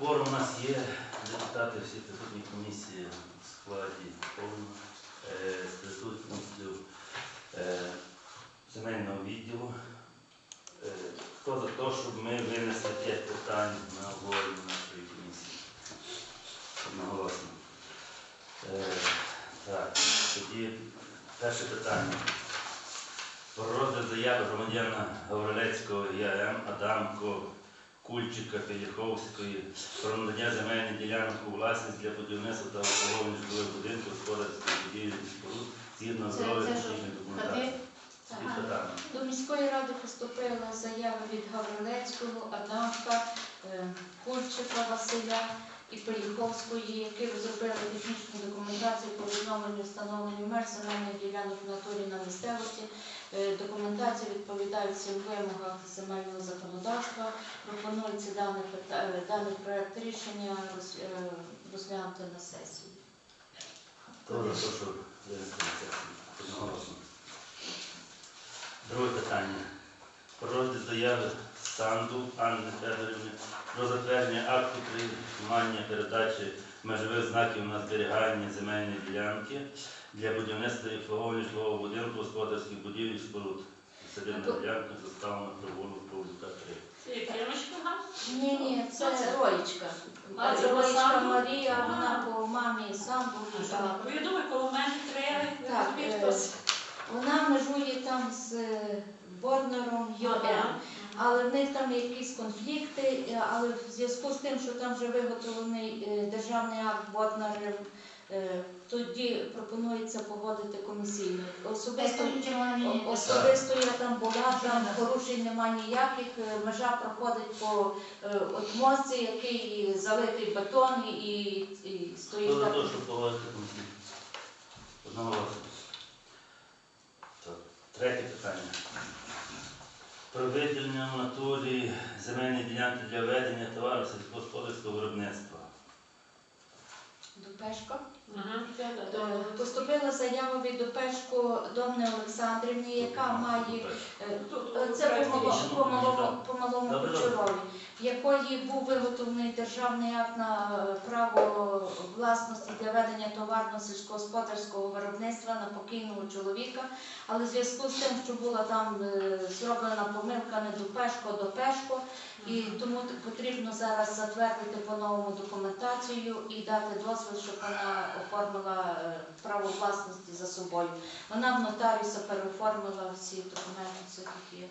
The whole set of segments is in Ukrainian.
Форум у нас є, депутати всі присутні комісії в складі повно е, з присутністю е, земельного відділу. Е, Хто за те, щоб ми винесли п'ять питань на обговорення нашої комісії? Одноголосно. Е, Так, тоді перше питання. Про розгляд заяви громадяна Гаврилецького ЯМ Адамко Кульчика Пеліховської про надання земельних ділянок у власність для будівництва та обслуговування житлових будинків, господарських будівель і споруд згідно з здоров'я технічної документації. Ага. До міської ради поступила заява від Гаврилецького, Адамка, е, Кульчика Василя і Поліховської, які розробили технічну документацію по відновленню встановленню меж земельних ділянок в натурі на місцевості. Е, Документація відповідає всім вимогам земельного законодавства. Пропонується даний, е, даний проект рішення е, розглянути на сесії. Друге питання. Про розгляд заяви Санду Анни Федорівни про затвердження акту приймання передачі межових знаків на зберігання земельної ділянки для будівництва і обслуговування житлового будинку, господарських будівель і споруд. Садибна ділянка заставлена провулок Павлюка 3. Це Єфремочка, га? Ні, ні, це це? Роєчка. А, це Роєчка Марія, вона по мамі сам була. Я думаю, коло мене три, Так, е, хтось. Вона межує там з е, Боднером ЮМ. Але в них там якісь конфлікти, е, але в зв'язку з тим, що там вже виготовлений е, державний акт Боднер, е, тоді пропонується погодити комісійно. Особисто, особисто я там була, там порушень немає ніяких, е, межа проходить по от мостці, який залитий бетон і, і Хто стоїть за так. те, щоб погодити комісію? Одноголосно. Так, Третє питання. Про виділення в натурі земельної ділянки для ведення товару сільськогосподарського виробництва. Е, Поступила від Дупешко Домни Олександрівні, яка має е, Е, Це по малому. Кучерові, в якої був виготовлений державний акт на е, право власності для ведення товарно сільськогосподарського виробництва на покійного чоловіка. Але в зв'язку з тим, що була там зроблена помилка не до пешко, до пешко, і тому потрібно зараз затвердити по-новому документацію і дати дозвіл, щоб вона оформила е, право власності за собою. Вона в нотаріуса переоформила всі документи, все такі.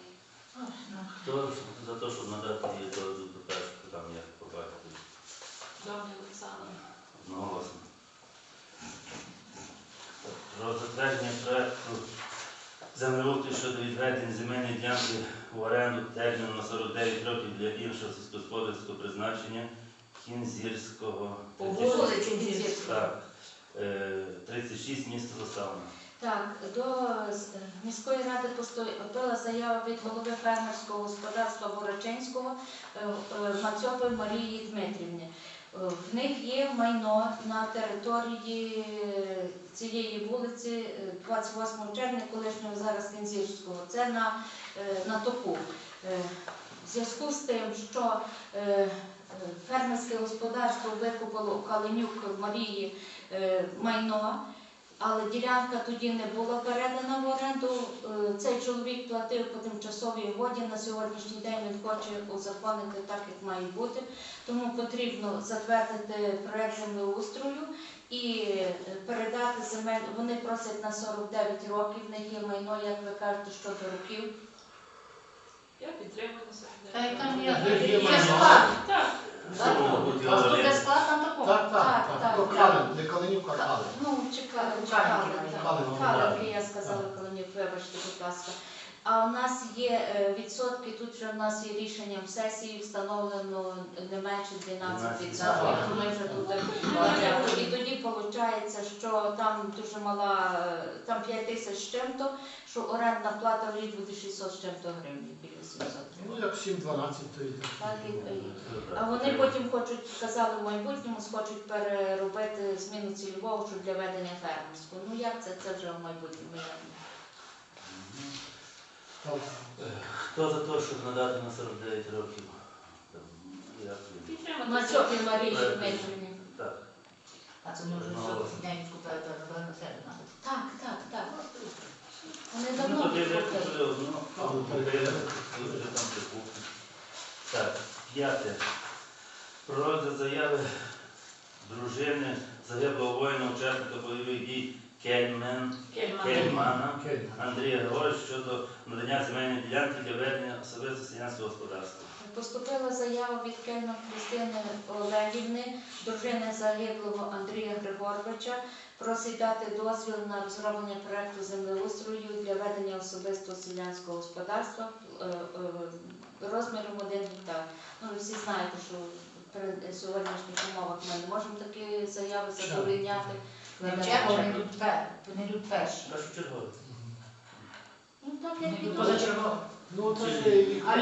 Хто за те, щоб надати її до першого, там як побачити? Добре, Олександр. Одноголосно. Про затвердження проекту землеустрою щодо відведення земельної ділянки в оренду терміну на 49 років для іншого сільськогосподарського призначення Кінзірського. По вулиці Кінзірського. Так. Е, 36 місто заставлено. Так, до міської ради поступила заява від голови фермерського господарства Ворочинського е, е, Мацьопи Марії Дмитрівни. Е, В них є майно на території е, цієї вулиці е, 28 червня, колишнього зараз Кінзірського. Це на, е, на току. В зв'язку з тим, що е, е, фермерське господарство викупило у Калинюк Марії е, майно, але ділянка тоді не була передана в оренду. Цей чоловік платив по тимчасовій угоді. На сьогоднішній день він хоче узаконити так, як має бути. Тому потрібно затвердити проект землеустрою і передати земель. Вони просять на 49 років. В них є майно, як ви кажете, щодо років. Я підтримую Та й там є- є склад. Так. А тут склад на такому? Так, Так, так. То Калин, не Калинюк, а Калин. Ну. Калинки, Калинки, так. я сказала, Калинюк, вибачте, будь ласка. А у нас є е, відсотки, тут вже в нас є рішенням сесії встановлено не менше 12 відсотків. Ми вже тут і тоді виходить, що там дуже мала, е, там 5 тисяч з чим-то, що орендна плата в рік буде 600 з чим-то гривень, біля 700 Ну, як 7-12, то йде. Так, і- і- а вони потім хочуть, казали в майбутньому, схочуть переробити зміну цільового, що для ведення фермерського. Ну як це, це вже в майбутньому. я. Так. Е, Хто за те, щоб надати на 49 років? Там, як він? Підтримати. Мацьопі Марії. Дмитрівні. Так. А це може що день купити на себе. Так, так, так. Вони Ну, давно тоді вже вже там прикупили. Так, п'яте. Про розгляд заяви дружини загиблого воїна, учасника бойових дій Кельмен, Кельмана Андрія Григоровича щодо надання земельної ділянки для ведення особисто селянського господарства. Поступила заява від Кельман Христини Олегівни, дружини загиблого Андрія Григоровича, просить дати дозвіл на розроблення проекту землеустрою для ведення особистого селянського господарства е, е, розміром 1 гектар. Ну, ви всі знаєте, що при сьогоднішніх умовах ми не можемо такі заяви задовольняти. Не пер- не перші. Першочергово. Ну так як йдуть відомо. позачергово. Ну, є і- А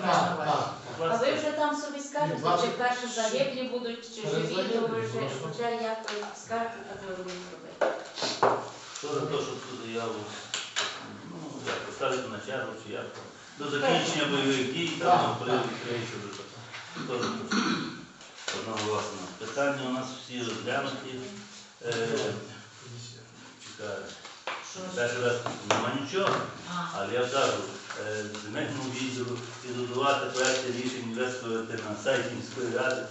Так, так, А ви вже там собі скажете, Ні, чи перші загиблі будуть, чи живі, то ви вже, Перезагиблі, вже як ви скажете, так ви будете робити. Хто за те, щоб цю заяву ну, як, поставити на чергу, чи як там, до закінчення бойових дій, Так, там, рейсів. вже так. Хто за. Питання у нас всі розглянуті. Е, чекаю. Перший раз нема нічого, але я кажу, е, земельному відділу підготувати проекти рішень виставити на сайті міської ради,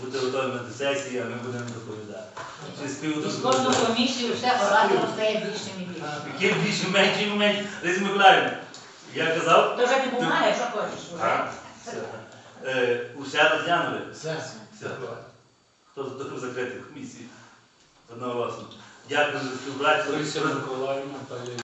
бути готовими до сесії, а ми будемо доповідати. І з кожну комісію все оратор стає більшим і більшим. Яким більше менше, менше. Лизі Миколаївна, я казав, То вже не бумага, що хочеш. Е, усе розглянули. Все. Все. Хто за таку закрити комісію? Дякую за співпрацю. Лариса